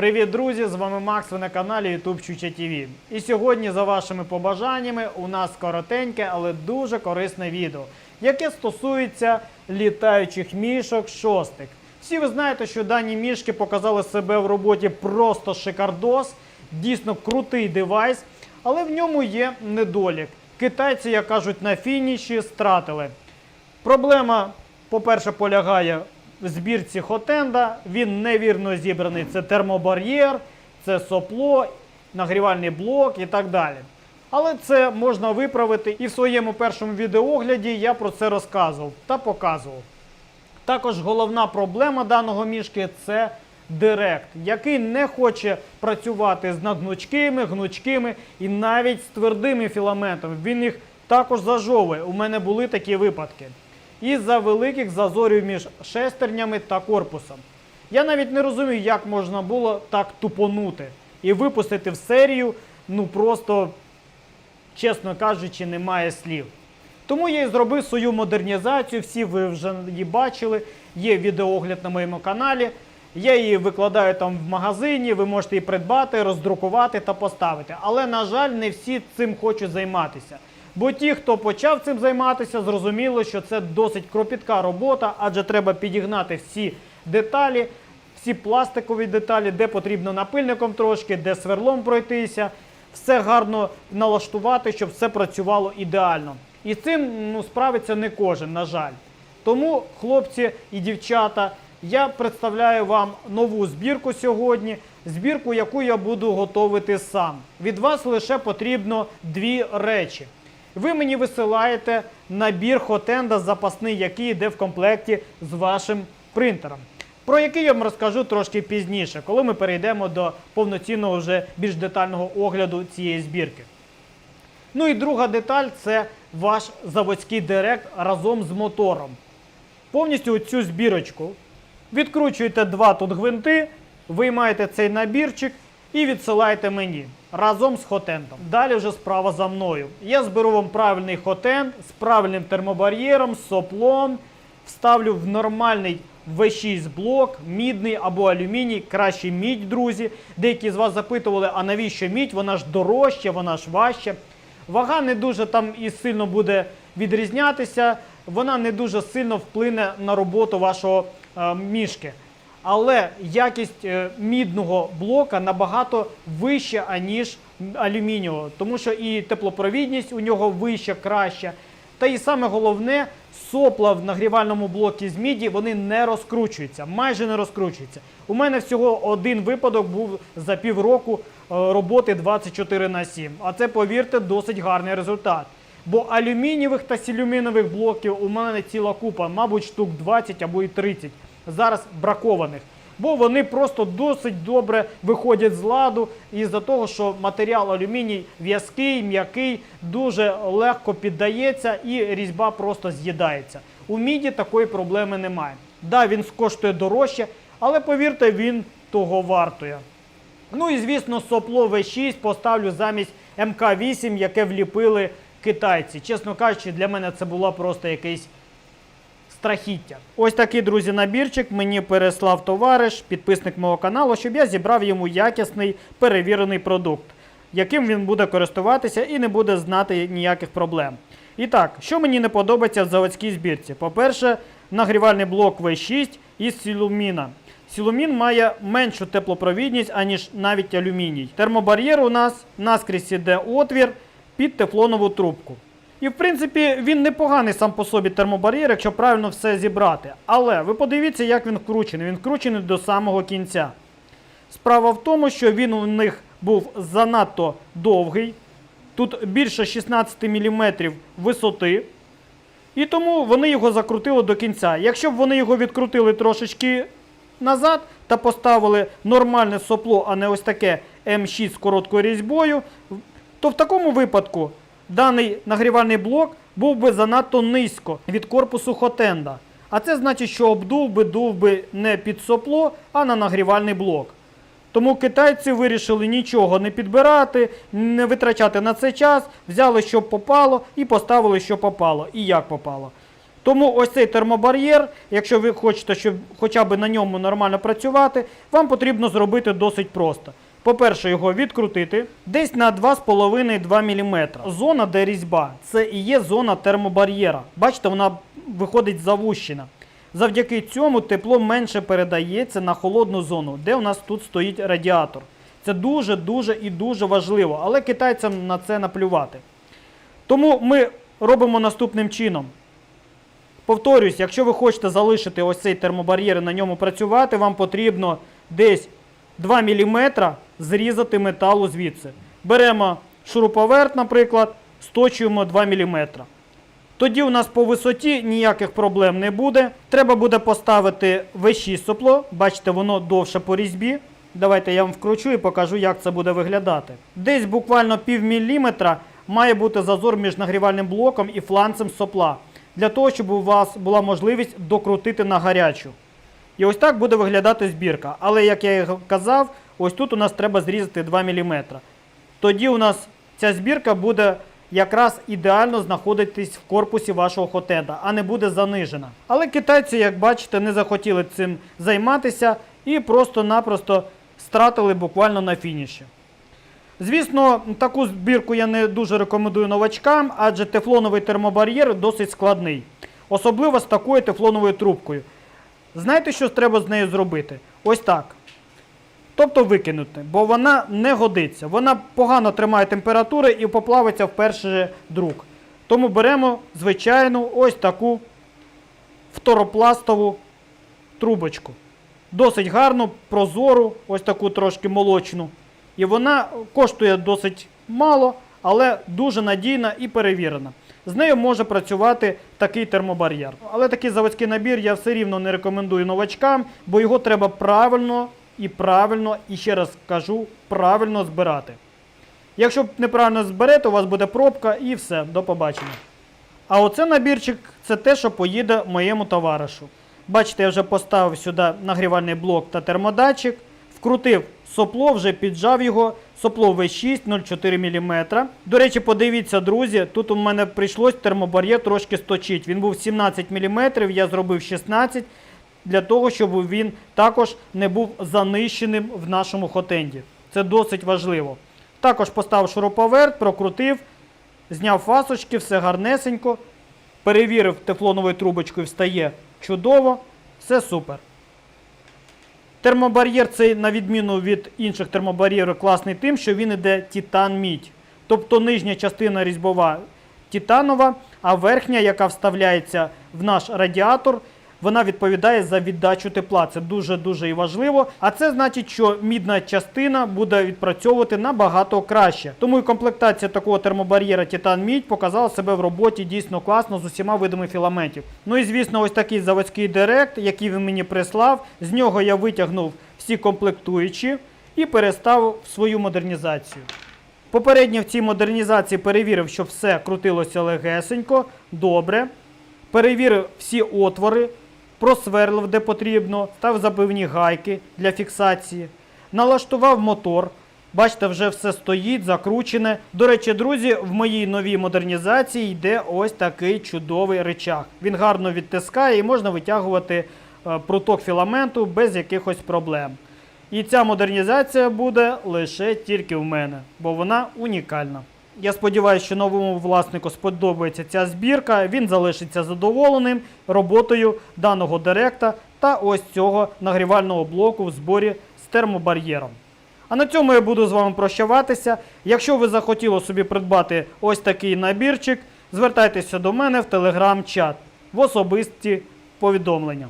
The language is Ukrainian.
Привіт, друзі! З вами Макс. Ви на каналі YouTube Чуча ТВ. І сьогодні, за вашими побажаннями, у нас коротеньке, але дуже корисне відео, яке стосується літаючих мішок шостик. Всі ви знаєте, що дані мішки показали себе в роботі просто шикардос, дійсно крутий девайс, але в ньому є недолік. Китайці, як кажуть, на фініші стратили. Проблема, по-перше, полягає в збірці Хотенда. Він невірно зібраний. Це термобар'єр, це сопло, нагрівальний блок і так далі. Але це можна виправити. І в своєму першому відеоогляді я про це розказував та показував. Також головна проблема даного мішки це директ, який не хоче працювати з надгнучкими, гнучкими і навіть з твердими філаментами. Він їх також зажовує. У мене були такі випадки. Із-за великих зазорів між шестернями та корпусом. Я навіть не розумію, як можна було так тупонути і випустити в серію, ну просто, чесно кажучи, немає слів. Тому я і зробив свою модернізацію. Всі ви вже її бачили. Є відеоогляд на моєму каналі. Я її викладаю там в магазині, ви можете її придбати, роздрукувати та поставити. Але, на жаль, не всі цим хочуть займатися. Бо ті, хто почав цим займатися, зрозуміло, що це досить кропітка робота, адже треба підігнати всі деталі, всі пластикові деталі, де потрібно напильником трошки, де сверлом пройтися, все гарно налаштувати, щоб все працювало ідеально. І цим ну, справиться не кожен, на жаль. Тому, хлопці і дівчата, я представляю вам нову збірку сьогодні, збірку, яку я буду готувати сам. Від вас лише потрібно дві речі. Ви мені висилаєте набір Хотенда запасний, який йде в комплекті з вашим принтером. Про який я вам розкажу трошки пізніше, коли ми перейдемо до повноцінного вже більш детального огляду цієї збірки. Ну і друга деталь це ваш заводський директ разом з мотором. Повністю цю збірочку відкручуєте два тут гвинти, виймаєте цей набірчик і відсилаєте мені разом з хотентом. Далі вже справа за мною. Я зберу вам правильний хотент з правильним термобар'єром, з соплом, вставлю в нормальний V6 блок, мідний або алюміній, краще мідь, друзі. Деякі з вас запитували, а навіщо мідь? Вона ж дорожча, вона ж важча. Вага не дуже там і сильно буде відрізнятися, вона не дуже сильно вплине на роботу вашого е, мішки. Але якість е, мідного блока набагато вища, аніж алюмінієвого, тому що і теплопровідність у нього вища, краща. Та і саме головне, сопла в нагрівальному блокі з міді вони не розкручуються, майже не розкручуються. У мене всього один випадок був за півроку е, роботи 24 на 7. А це, повірте, досить гарний результат. Бо алюмінієвих та сілюмінових блоків у мене ціла купа, мабуть, штук 20 або і 30. Зараз бракованих. Бо вони просто досить добре виходять з ладу із-за того, що матеріал алюміній в'язкий, м'який, дуже легко піддається і різьба просто з'їдається. У міді такої проблеми немає. Да, він коштує дорожче, але повірте, він того вартує. Ну і звісно, сопло V6 поставлю замість МК8, яке вліпили китайці. Чесно кажучи, для мене це було просто якийсь страхіття. Ось такий, друзі, набірчик мені переслав товариш, підписник мого каналу, щоб я зібрав йому якісний перевірений продукт, яким він буде користуватися і не буде знати ніяких проблем. І так, що мені не подобається в заводській збірці? По-перше, нагрівальний блок V6 із сілуміна. Сілумін має меншу теплопровідність, аніж навіть алюміній. Термобар'єр у нас наскрізь іде отвір під тефлонову трубку. І в принципі він непоганий сам по собі термобар'єр, якщо правильно все зібрати. Але ви подивіться, як він вкручений. Він вкручений до самого кінця. Справа в тому, що він у них був занадто довгий. Тут більше 16 мм висоти. І тому вони його закрутили до кінця. Якщо б вони його відкрутили трошечки назад та поставили нормальне сопло, а не ось таке М6 з короткою різьбою, то в такому випадку даний нагрівальний блок був би занадто низько від корпусу хотенда. А це значить, що обдув би дув би не під сопло, а на нагрівальний блок. Тому китайці вирішили нічого не підбирати, не витрачати на це час, взяли, що попало, і поставили, що попало, і як попало. Тому ось цей термобар'єр, якщо ви хочете, щоб хоча б на ньому нормально працювати, вам потрібно зробити досить просто. По-перше, його відкрутити десь на 2,5-2 мм. Зона, де різьба, це і є зона термобар'єра. Бачите, вона виходить завущена. Завдяки цьому тепло менше передається на холодну зону, де у нас тут стоїть радіатор. Це дуже, дуже і дуже важливо, але китайцям на це наплювати. Тому ми робимо наступним чином. Повторюсь, якщо ви хочете залишити ось цей термобар'єр і на ньому працювати, вам потрібно десь 2 мм зрізати металу звідси. Беремо шуруповерт, наприклад, сточуємо 2 мм. Тоді у нас по висоті ніяких проблем не буде. Треба буде поставити V6 сопло. Бачите, воно довше по різьбі. Давайте я вам вкручу і покажу, як це буде виглядати. Десь буквально пів міліметра має бути зазор між нагрівальним блоком і фланцем сопла. Для того, щоб у вас була можливість докрутити на гарячу. І ось так буде виглядати збірка. Але, як я і казав, ось тут у нас треба зрізати 2 мм. Тоді у нас ця збірка буде якраз ідеально знаходитись в корпусі вашого хотеда, а не буде занижена. Але китайці, як бачите, не захотіли цим займатися і просто-напросто стратили буквально на фініші. Звісно, таку збірку я не дуже рекомендую новачкам, адже тефлоновий термобар'єр досить складний, особливо з такою тефлоновою трубкою. Знаєте, що треба з нею зробити? Ось так. Тобто викинути, бо вона не годиться. Вона погано тримає температури і поплавиться в перший друк. Тому беремо звичайну ось таку фторопластову трубочку. Досить гарну, прозору, ось таку трошки молочну. І вона коштує досить мало, але дуже надійна і перевірена. З нею може працювати такий термобар'єр. Але такий заводський набір я все рівно не рекомендую новачкам, бо його треба правильно і правильно, і ще раз кажу, правильно збирати. Якщо неправильно зберете, у вас буде пробка і все, до побачення. А оце набірчик це те, що поїде моєму товаришу. Бачите, я вже поставив сюди нагрівальний блок та термодатчик, вкрутив сопло, вже піджав його. Сопло V6 0,4 мм. До речі, подивіться, друзі, тут у мене прийшлось термобар'єр трошки сточити. Він був 17 мм, я зробив 16 для того, щоб він також не був занищеним в нашому хотенді. Це досить важливо. Також поставив шуруповерт, прокрутив, зняв фасочки, все гарнесенько. Перевірив тефлоновою трубочкою, встає чудово, все супер. Термобар'єр цей, на відміну від інших термобар'єрів, класний тим, що він іде титан-мідь. Тобто нижня частина різьбова титанова, а верхня, яка вставляється в наш радіатор, вона відповідає за віддачу тепла. Це дуже-дуже і важливо. А це значить, що мідна частина буде відпрацьовувати набагато краще. Тому і комплектація такого термобар'єра Titan Мідь показала себе в роботі дійсно класно з усіма видами філаментів. Ну і звісно, ось такий заводський директ, який він мені прислав. З нього я витягнув всі комплектуючі і переставив в свою модернізацію. Попередньо в цій модернізації перевірив, щоб все крутилося легесенько, добре. Перевірив всі отвори, просверлив де потрібно, став забивні гайки для фіксації, налаштував мотор. Бачите, вже все стоїть, закручене. До речі, друзі, в моїй новій модернізації йде ось такий чудовий речах. Він гарно відтискає і можна витягувати е, пруток філаменту без якихось проблем. І ця модернізація буде лише тільки в мене, бо вона унікальна. Я сподіваюся, що новому власнику сподобається ця збірка. Він залишиться задоволеним роботою даного директа та ось цього нагрівального блоку в зборі з термобар'єром. А на цьому я буду з вами прощаватися. Якщо ви захотіли собі придбати ось такий набірчик, звертайтеся до мене в телеграм-чат в особисті повідомлення.